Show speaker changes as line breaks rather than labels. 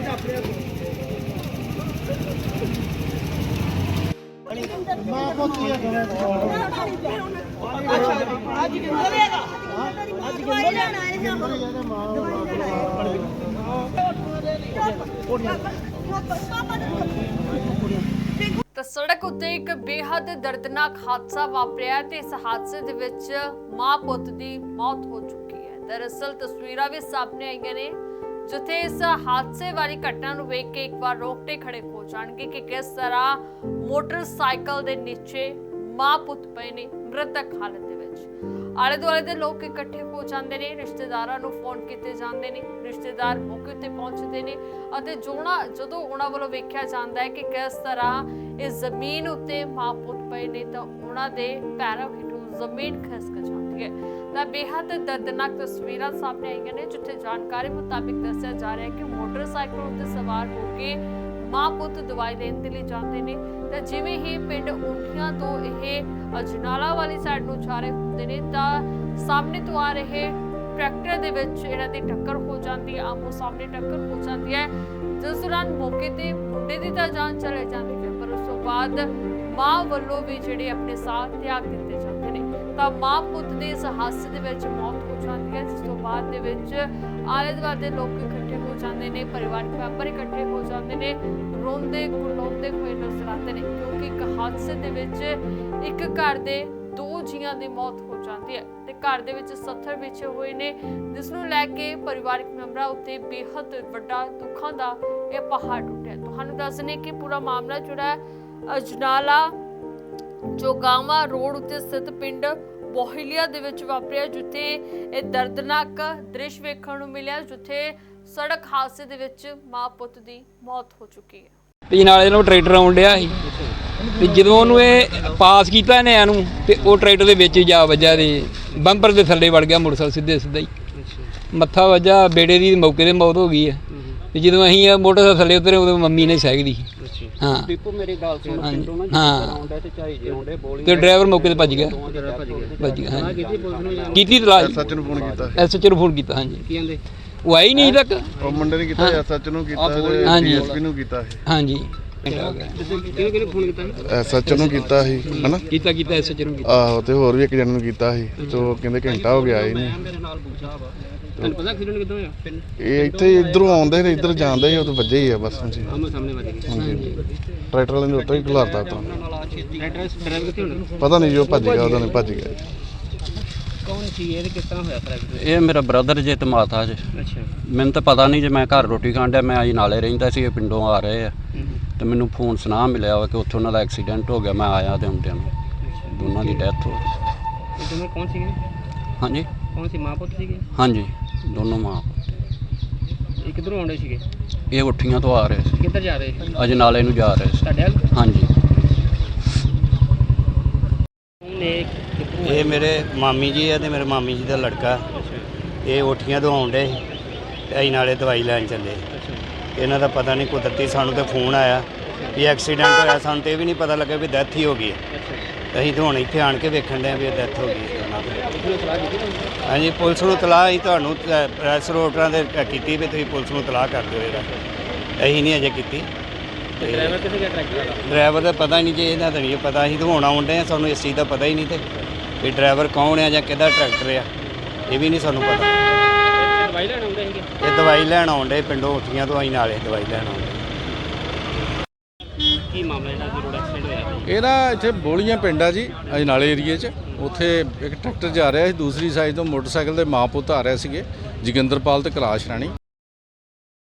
ਤਾਂ ਸੜਕ ਉੱਤੇ ਇੱਕ ਬੇਹੱਦ ਦਰਦਨਾਕ ਹਾਦਸਾ ਵਾਪਰਿਆ ਤੇ ਇਸ ਹਾਦਸੇ ਦੇ ਵਿੱਚ ਮਾਂ ਪੁੱਤ ਦੀ ਮੌਤ ਹੋ ਚੁੱਕੀ ਹੈ। ਦਰਅਸਲ ਤਸਵੀਰਾਂ ਵੀ ਸਾਹਮਣੇ ਆਈਆਂ ਨੇ। ਜਿੱਥੇ ਇਸ ਹਾਦਸੇ ਵਾਲੀ ਘਟਨਾ ਨੂੰ ਵੇਖ ਕੇ ਇੱਕ ਵਾਰ ਰੋਕਟੇ ਖੜੇ ਹੋ ਜਾਣਗੇ ਕਿ ਕਿਸ ਤਰ੍ਹਾਂ ਮੋਟਰਸਾਈਕਲ ਦੇ ਨੀਚੇ ਮਾਂ ਪੁੱਤ ਪਏ ਨੇ ਮ੍ਰਿਤਕ ਹਾਲਤ ਦੇ ਵਿੱਚ। ਆਲੇ ਦੁਆਲੇ ਦੇ ਲੋਕ ਇਕੱਠੇ ਹੋ ਜਾਂਦੇ ਨੇ, ਰਿਸ਼ਤੇਦਾਰਾਂ ਨੂੰ ਫੋਨ ਕੀਤੇ ਜਾਂਦੇ ਨੇ, ਰਿਸ਼ਤੇਦਾਰ ਮੌਕੇ ਉੱਤੇ ਪਹੁੰਚਦੇ ਨੇ ਅਤੇ ਜੋਣਾ ਜਦੋਂ ਉਹਨਾਂ ਵੱਲੋਂ ਵੇਖਿਆ ਜਾਂਦਾ ਹੈ ਕਿ ਕਿਸ ਤਰ੍ਹਾਂ ਇਸ ਜ਼ਮੀਨ ਉੱਤੇ ਮਾਂ ਪੁੱਤ ਪਏ ਨੇ ਤਾਂ ਉਹਨਾਂ ਦੇ ਪੈਰਾਂ ਹੇਠੋਂ ਜ਼ਮੀਨ ਖਿਸਕ ਜਾਂਦੀ ਹੈ। ਤਾਂ ਬੇਹੱਦ ਦਰਦਨਾਕ ਤਸਵੀਰਾਂ ਸਾਹਮਣੇ ਆਈਆਂ ਨੇ, ਜਿੱਥੇ ਜਾਣਕਾਰੀ ਮੁਤਾਬਿਕ ਦੱਸਿਆ ਜਾ ਰਿਹਾ ਹੈ ਕਿ ਮੋਟਰਸਾਈਕਲ ਉੱਤੇ ਸਵਾਰ ਹੋ ਕੇ ਮਾਂ ਪੁੱਤ ਦਵਾਈ ਲੈਣ ਦੇ ਲਈ ਜਾਂਦੇ ਨੇ, ਤਾਂ ਜਿਵੇਂ ਹੀ ਪਿੰਡ ਉਂਠੀਆਂ ਤੋਂ ਇਹ ਅਜਨਾਲਾ ਵਾਲੀ ਸਾਈਡ ਨੂੰ ਜਾ ਰਹੇ ਹੁੰਦੇ ਨੇ, ਤਾਂ ਸਾਹਮਣੇ ਤੋਂ ਆ ਰਹੇ ਟਰੈਕਟਰ ਦੇ ਵਿੱਚ ਇਹਨਾਂ ਦੀ ਟੱਕਰ ਹੋ ਜਾਂਦੀ ਹੈ, ਆਮੋ ਸਾਹਮਣੇ ਟੱਕਰ ਹੋ ਜਾਂਦੀ ਹੈ। ਜਿਸ ਦੌਰਾਨ ਮੌਕੇ ਤੇ ਮੁੰਡੇ ਦੀ ਤਾਂ ਜਾਨ ਚਲੇ ਜਾਂਦੀ ਹੈ, ਪਰ ਉਸ ਤੋਂ ਬਾਅਦ ਮਾਂ ਵੱਲੋਂ ਵੀ ਜਿਹੜੇ ਆਪਣੇ ਸਾਥ ਤਿਆਗ ਦਿੱਤੇ ਜਾਂਦੇ ਨੇ। ਤਾਂ ਮਾਂ ਪੁੱਤ ਦੇ ਇਸ ਹਾਦਸੇ ਦੇ ਵਿੱਚ ਮੌਤ ਹੋ। ਹੈ ਜਿਸ ਤੋਂ ਬਾਅਦ ਦੇ ਵਿੱਚ ਆਲੇ ਦੁਆਲੇ ਦੇ ਲੋਕ ਇਕੱਠੇ ਹੋ ਜਾਂਦੇ ਨੇ, ਪਰਿਵਾਰਕ ਮੈਂਬਰ ਇਕੱਠੇ ਹੋ ਜਾਂਦੇ ਨੇ, ਰੋਂਦੇ ਕੁਰਲਾਉਂਦੇ ਹੋਏ ਨਜ਼ਰ ਆਉਂਦੇ ਨੇ, ਕਿਉਂਕਿ ਇੱਕ ਹਾਦਸੇ ਦੇ ਵਿੱਚ ਇੱਕ ਘਰ ਦੇ ਦੋ ਜੀਆਂ ਦੀ ਮੌਤ ਹੋ ਜਾਂਦੀ ਹੈ ਤੇ ਘਰ ਦੇ ਵਿੱਚ ਸੱਥਰ ਵਿਛੇ ਹੋਏ ਨੇ, ਜਿਸ ਨੂੰ ਲੈ ਕੇ ਪਰਿਵਾਰਕ ਮੈਂਬਰਾਂ ਉੱਤੇ ਬੇਹੱਦ ਵੱਡਾ ਦੁੱਖਾਂ ਦਾ ਇਹ ਪਹਾੜ ਟੁੱਟਿਆ ਤੁਹਾਨੂੰ ਦੱਸ ਦਨੇ ਕਿ ਪੂਰਾ ਮਾਮਲਾ ਜਿਹੜਾ ਹੈ, ਅਜਨਾਲਾ ਜੋਗਾਵਾ ਰੋਡ ਉੱਤੇ ਸਥਿਤ ਪਿੰਡ ਬੋਹਿਲੀਆ ਦੇ ਵਿੱਚ ਵਾਪਰਿਆ, ਜਿੱਥੇ ਇਹ ਦਰਦਨਾਕ ਦ੍ਰਿਸ਼ ਵੇਖਣ ਨੂੰ ਮਿਲਿਆ, ਜਿੱਥੇ ਸੜਕ ਹਾਦਸੇ ਦੇ ਵਿੱਚ ਮਾਂ ਪੁੱਤ ਦੀ ਮੌਤ ਹੋ ਚੁੱਕੀ ਹੈ।
ਤੇ ਨਾਲੇ ਨੂੰ ਟਰੈਕਟਰ ਆਉਣ ਡਿਆ ਸੀ। ਤੇ ਜਦੋਂ ਉਹਨੂੰ ਇਹ ਪਾਸ ਕੀਤਾ ਇਹਨੇ ਇਹਨੂੰ ਤੇ ਉਹ ਟਰੈਕਟਰ ਦੇ ਵਿੱਚ ਜਾ ਵੱਜਾ ਤੇ ਬੰਪਰ ਦੇ ਥੱਲੇ ਵੜ ਗਿਆ ਮੋਟਰਸਾਈਕਲ ਸਿੱਧੇ ਸਿੱਧਾ ਹੀ। ਮੱਥਾ ਵੱਜਾ, ਬੇੜੇ ਦੀ ਮੌਕੇ ਤੇ ਮੌਤ ਹੋ ਗਈ ਹੈ। ਤੇ ਜਦੋਂ ਅਸੀਂ ਇਹ ਮੋਟਰਸਾਈਕਲ ਥੱਲੇ ਉਤਰੇ, ਉਦੋਂ ਮੰਮੀ ਨੇ ਸਹਿਗਦੀ ਸੀ ਹਾਂ।
ਦੀਪੂ ਮੇਰੀ ਗੱਲ ਸੁਣ
ਹਾਂਜੀ,
ਪਿੰਡੋਂ ਨਾ
ਹਾਂ।
ਆਉਂਦਾ ਤੇ ਝਾਈ ਜੇ ਆਉਂਦੇ ਬੋਲੀ
ਤੇ ਡਰਾਈਵਰ ਮੌਕੇ ਤੇ ਭੱਜ ਗਿਆ।
ਭੱਜ ਗਿਆ।
ਭੱਜ ਗਿਆ ਹਾਂਜੀ।
ਕੀਤੀ ਪੁਲਿਸ ਨੂੰ ਜਾਂ
ਕੀਤੀ ਤਲਾਸ਼।
ਸੱਚ ਨੂੰ ਫੋਨ ਕੀਤਾ।
ਐਸਐਚ ਨੂੰ ਫੋਨ ਕੀਤਾ ਹਾਂਜੀ।
ਕੀ ਕਹਿੰਦੇ?
ਉਹ ਆਈ ਨਹੀਂ ਤੱਕ।
ਉਹ ਮੁੰਡੇ ਨੇ ਕੀਤਾ ਸੱਚ ਨੂੰ ਕੀਤਾ ਤੇ
ਹਾਂਜੀ।
ਡੀਐਸਪੀ ਨੂੰ ਕੀਤਾ ਸੀ
ਹਾਂਜੀ।
ਕਿਹਨੇ ਕਿਹਨੇ ਫੋਨ ਕੀਤਾ?
ਸੱਚ ਨੂੰ ਕੀਤਾ ਸੀ ਹਨਾ?
ਕੀਤਾ ਕੀਤਾ ਐਸਐਚ ਨੂੰ ਕੀਤਾ।
ਆਹੋ ਤੇ ਹੋਰ ਵੀ ਇੱਕ ਜਣ ਨੂੰ ਕੀਤਾ ਸੀ ਤੇ ਉਹ ਕਹਿੰਦੇ ਘੰਟਾ ਹੋ ਗਿਆ ਹੀ ਨਹੀਂ।
ਮੇਰੇ ਨਾਲ ਪੁੱਛਾ ਵਾ। ਤੁਹਾਨੂੰ ਪਤਾ ਐਕਸੀਡੈਂਟ ਕਿੱਦਾਂ ਹੋਇਆ? ਪਿੰਡ
ਇਹ ਇੱਥੇ ਇਧਰੋਂ ਆਉਂਦੇ ਨੇ ਇੱਧਰ ਜਾਂਦੇ ਸੀ ਉਹ ਤਾਂ ਵੱਜੇ ਹੀ ਆ ਬਸ ਹਾਂਜੀ।
ਆਮੋ ਸਾਹਮਣੇ ਵੱਜ ਗਈ
ਹਾਂਜੀ ਟਰੈਕਟਰ ਵਾਲੇ ਨੇ ਉੱਤੇ ਹੀ ਤਾਂ
ਨਾਲ ਆ ਛੇਤੀ ਡਰਾਈਵਰ ਡਰਾਈਵਰ ਕਿੱਥੇ ਹੋਣਾ?
ਪਤਾ ਨਹੀਂ ਜੋ ਭੱਜ ਗਿਆ ਉਹਦਾ ਨੇ ਭੱਜ ਗਿਆ।
ਕੌਣ ਸੀ ਇਹ ਤੇ ਕਿਸ ਤਰ੍ਹਾਂ ਹੋਇਆ ਫਰੈਕਚਰ
ਇਹ ਮੇਰਾ ਬ੍ਰਦਰ ਜੇ ਤੇ ਮਾਤਾ ਜੇ।
ਅੱਛਾ।
ਮੈਨੂੰ ਤਾਂ ਪਤਾ ਨਹੀਂ ਜੇ ਮੈਂ ਘਰ ਰੋਟੀ ਖਾਣ ਡਿਆ ਮੈਂ ਆਈ ਨਾਲੇ ਰਹਿੰਦਾ ਸੀ ਇਹ ਪਿੰਡੋਂ ਆ ਰਹੇ ਆ। ਤੇ ਮੈਨੂੰ ਫੋਨ ਸੁਨਾ ਮਿਲਿਆ ਵਾ ਕਿ ਉੱਥੇ ਉਹਨਾਂ ਦਾ ਐਕਸੀਡੈਂਟ ਹੋ ਗਿਆ ਮੈਂ ਆਇਆ ਤੇ ਹੁੰਦਿਆਂ ਨੂੰ। ਦੋਨਾਂ ਦੀ ਡੈਥ ਹੋ ਗਈ।
ਇਹ ਦੋਨੋਂ ਕੌਣ ਸੀਗੇ?
ਹਾਂਜੀ।
ਕੌਣ ਸੀ? ਮਾਂ ਪੁੱਤ ਸੀਗੇ?
ਹਾਂਜੀ। ਦੋਨੋਂ ਮਾਂ
ਇਹ ਕਿੱਧਰੋਂ ਆਉਂਦੇ ਸੀਗੇ?
ਇਹ ਉੱਠੀਆਂ ਤੋਂ ਆ ਰਹੇ ਸੀ।
ਕਿੱਧਰ ਜਾ ਰਹੇ ਸੀ?
ਅਜ ਨਾਲੇ ਨੂੰ ਜਾ ਰਹੇ ਸੀ।
ਤੁਹਾਡੇ ਵੱਲ?
ਹਾਂਜੀ।
ਨੇ ਕਿੱਧਰੋਂ
ਇਹ ਮੇਰੇ ਮਾਮੀ ਜੀ ਆ ਤੇ ਮੇਰੇ ਮਾਮੀ ਜੀ ਦਾ ਲੜਕਾ। ਇਹ ਓਠੀਆਂ ਤੋਂ ਆਉਂਦੇ ਤੇ ਅਸੀਂ ਨਾਲੇ ਦਵਾਈ ਲੈਣ ਚੱਲੇ। ਇਹਨਾਂ ਦਾ ਪਤਾ ਨਹੀਂ ਕੁਦਰਤੀ ਸਾਨੂੰ ਤੇ ਫੋਨ ਆਇਆ ਵੀ ਐਕਸੀਡੈਂਟ ਹੋਇਆ ਸਾਨੂੰ ਤੇ ਇਹ ਵੀ ਨਹੀਂ ਪਤਾ ਲੱਗਾ ਵੀ ਡੈਥ ਹੀ ਹੋ ਗਈ ਹੈ। ਅਸੀਂ ਤਾਂ ਹੁਣ ਇੱਥੇ ਆਣ ਕੇ ਵੇਖਣ ਡਏ ਆ ਵੀ ਡੈਥ ਹੋ ਗਈ ਹੈ। ਦੀ ਹਾਂਜੀ ਪੁਲਿਸ ਨੂੰ ਤਲਾਹ ਅਸੀਂ ਤੁਹਾਨੂੰ ਪ੍ਰੈਸ ਰੋਟਰਾਂ ਦੇ ਕੀਤੀ ਵੀ ਤੁਸੀਂ ਪੁਲਿਸ ਨੂੰ ਤਲਾਹ ਕਰ ਦਿਓ ਇਹਦਾ। ਅਸੀਂ ਨਹੀਂ ਅਜੇ ਕੀਤੀ। ਤੇ
ਡਰਾਈਵਰ ਕਿੱਥੇ ਗਿਆ ਟਰੈਕਟਰ ਵਾਲਾ?
ਡਰਾਈਵਰ ਦਾ ਪਤਾ ਨਹੀਂ ਜੇ ਇਹਦਾ ਤਾਂ ਨਹੀਂ ਪਤਾ। ਅਸੀਂ ਤਾਂ ਹੁਣ ਆਉਂਦੇ ਆ ਸਾਨੂੰ ਇਸ ਚੀਜ਼ ਦਾ ਪਤਾ ਹੀ ਨਹੀਂ ਤੇ ਵੀ ਡਰਾਈਵਰ ਕੌਣ ਆ ਜਾਂ ਕਿਹਦਾ ਟਰੈਕਟਰ ਆ ਇਹ ਵੀ ਨਹੀਂ ਸਾਨੂੰ ਪਤਾ।
ਇਹ ਦਵਾਈ ਲੈਣ ਆਉਂਦੇ ਸੀਗੇ?
ਇਹ ਦਵਾਈ ਲੈਣ ਆਉਂਦੇ ਪਿੰਡੋਂ ਉੱਠੀਆਂ ਤੋਂ ਅਸੀਂ ਨਾਲੇ ਦਵਾਈ ਲੈਣ ਆਉਂਦੇ
ਕੀ ਮਾਮਲਾ ਜਿਹੜਾ ਰੋਡ ਐਕਸੀਡੈਂਟ ਹੋਇਆ?
ਇਹ ਨਾ ਇੱਥੇ ਬੋਲੀਆਂ ਪਿੰਡ ਆ ਜੀ ਅਜਨਾਲੇ ਏਰੀਏ 'ਚ। ਉੱਥੇ ਇੱਕ ਟਰੈਕਟਰ ਜਾ ਰਿਹਾ ਸੀ, ਦੂਸਰੀ ਸਾਈਡ ਤੋਂ ਮੋਟਰਸਾਈਕਲ ਦੇ ਮਾਂ ਪੁੱਤ ਆ ਰਹੇ ਸੀਗੇ, ਜੋਗਿੰਦਰਪਾਲ ਤੇ ਕੈਲਾਸ਼ ਰਾਣੀ।